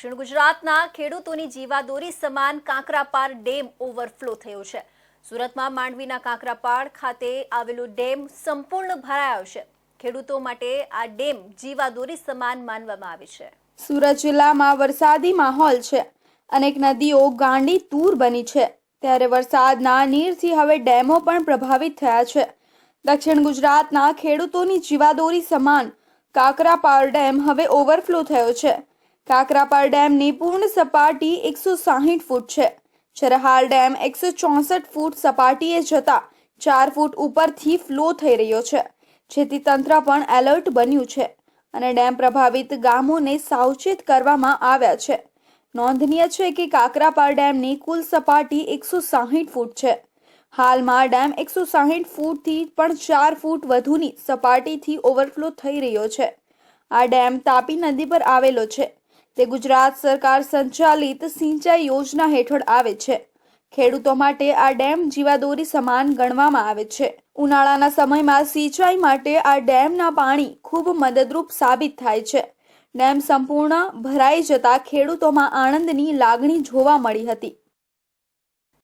દક્ષિણ ગુજરાતના ખેડૂતોની જીવાદોરી સમાન કાંકરાપાર ડેમ ઓવરફ્લો થયો છે. સુરતમાં માંડવીના કાંકરાપાડ ખાતે આવેલો ડેમ સંપૂર્ણ ભરાયો છે. ખેડૂતો માટે આ ડેમ જીવાદોરી સમાન માનવામાં આવે છે. સુરત જિલ્લામાં વરસાદી માહોલ છે. અનેક નદીઓ ગાંડી તૂર બની છે. ત્યારે વરસાદના નીરથી હવે ડેમો પણ પ્રભાવિત થયા છે. દક્ષિણ ગુજરાતના ખેડૂતોની જીવાદોરી સમાન કાંકરાપાર ડેમ હવે ઓવરફ્લો થયો છે. કાકરાપાર ડેમની પૂર્ણ સપાટી એકસો સાહીઠ ફૂટ છે. જ્યારે ડેમ એકસો ચોસઠ ફૂટ સપાટીએ જતા ચાર ફૂટ ઉપરથી ફ્લો થઈ રહ્યો છે. જેથી તંત્ર પણ એલર્ટ બન્યું છે અને ડેમ પ્રભાવિત ગામોને સાવચેત કરવામાં આવ્યા છે. નોંધનીય છે કે કાકરાપાર ડેમની કુલ સપાટી એકસો સાહીઠ ફૂટ છે. હાલમાં ડેમ એકસો સાહીઠ ફૂટથી પણ ચાર ફૂટ વધુની સપાટીથી ઓવરફ્લો થઈ રહ્યો છે. આ ડેમ તાપી નદી પર આવેલો છે. તે ગુજરાત સરકાર સંચાલિત સિંચાઈ યોજના હેઠળ આવે છે. ખેડૂતો માટે આ ડેમ જીવાદોરી સમાન ગણવામાં આવે છે. ઉનાળાના સમયમાં સિંચાઈ માટે આ ડેમના પાણી ખૂબ મદદરૂપ સાબિત થાય છે. ડેમ સંપૂર્ણ ભરાઈ જતા ખેડૂતોમાં આનંદની લાગણી જોવા મળી હતી.